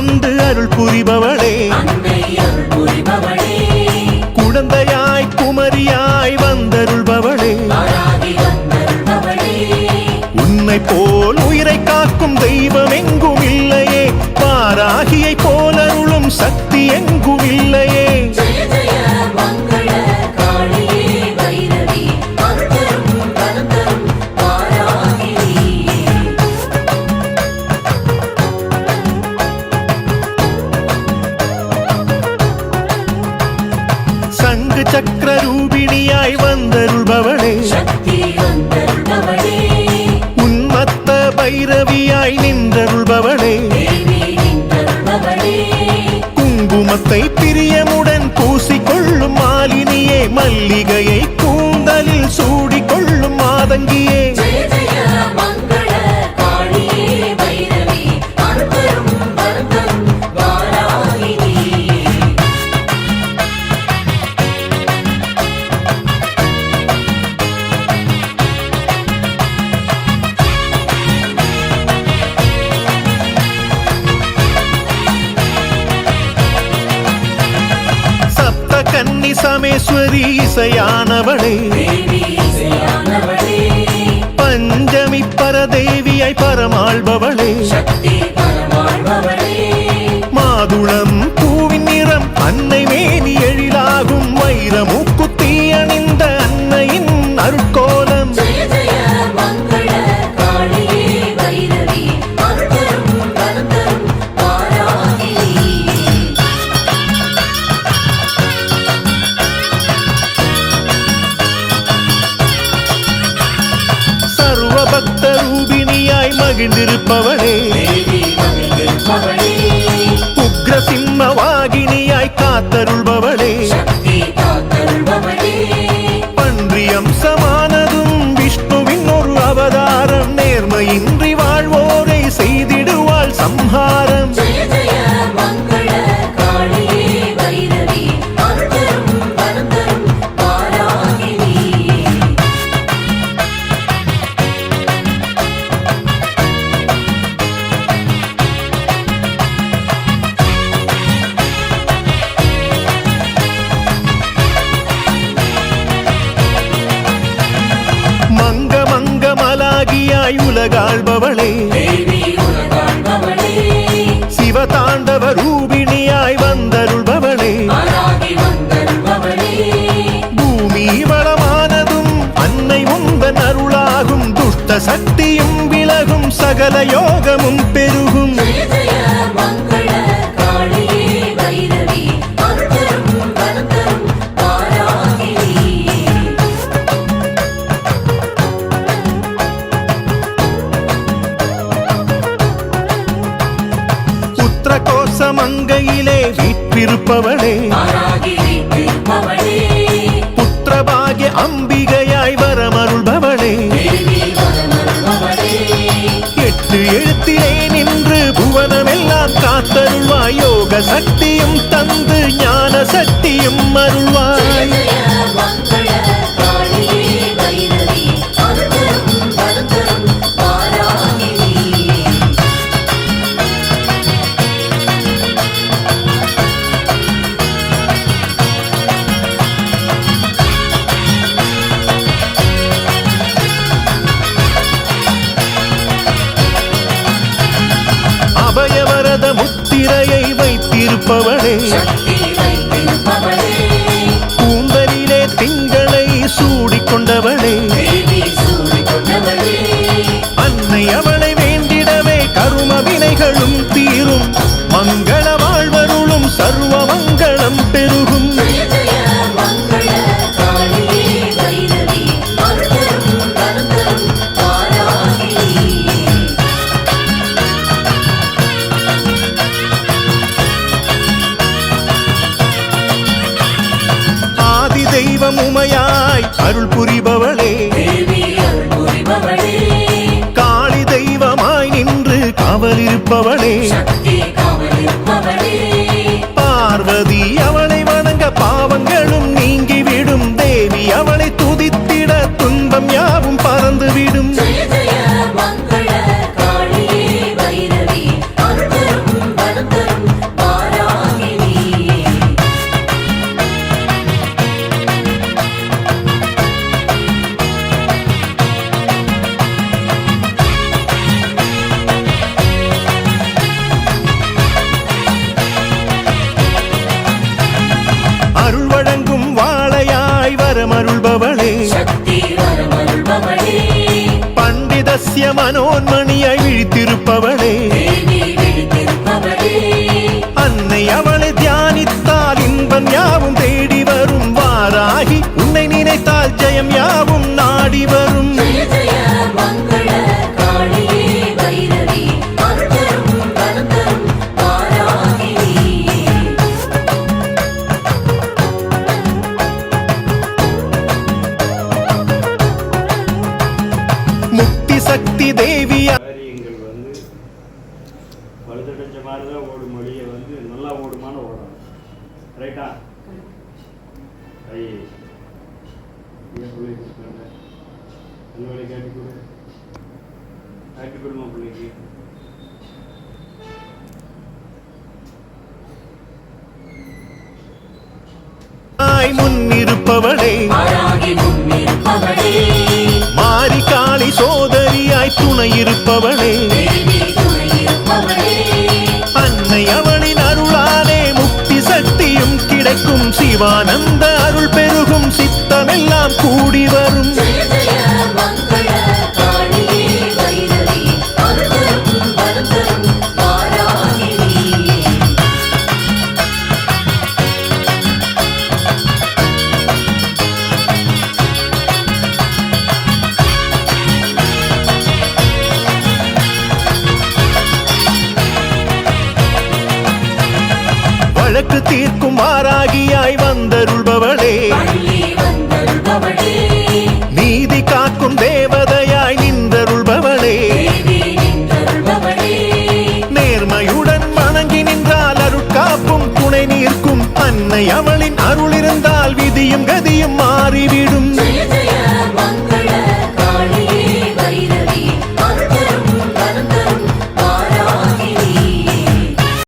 கொண்டு உன்மத்த பைரவியாய் நின்றருள்பவளே. குங்குமத்தை பிரியமுடன் பூசிக்கொள்ளும் மாலினியே மல்லிகையை கூந்தலில் சூடிக்கொள்ளும் மாதங்கியே. பரமேஸ்வரி இசையானவளே. பஞ்சமி பரதேவியாய் பரமாள்பவளே உலகாள்பவளே சிவதாண்டவ ரூபிணியாய் வந்தருள்பவளே. பூமி வளமானதும் அன்னை உந்தன் அருளாகும் துஷ்ட சக்தியும் விலகும் சகல யோகம் சக்தியும் தந்து ஞான சக்தியும் அருள்வாய். வைத்திருப்பவளே. கூந்தலிலே திங்களை சூடிக்கொண்டவளே அருள் புரிபவளே. காளி தெய்வமாய் நின்று காவலிருப்பவளே. வரமருள்பவளே. பண்டிதஸ்ய தேவி விழித்திருப்பவளே. அன்னை அவளை தியானித்தால் இன்பம் யாவும் தேடி வரும். வாராகி உன்னை நினைத்தால் ஜெயம் யாவும் சக்தி காரியங்கள் வந்து பழுதடைஞ்ச மாதிரி தான் ஓடும் மொழியை வந்து நல்லா ஓடுமான்னு ஓடணும். ரைட்டா ஐ ஏன் பிள்ளை கொடுக்குறாங்க அந்த வேலை காட்டி கொடு. காட்டி கொடுமா பிள்ளைக்கு. முன்னிருப்பவளே. முன்னிருப்பவளே. துணையிருப்பவளே அன்னை அவளின் அருளாலே முக்தி சக்தியும் கிடைக்கும் சிவானந்த அருள் இருந்தால் விதியும் கதியும் மாறிவிடும்.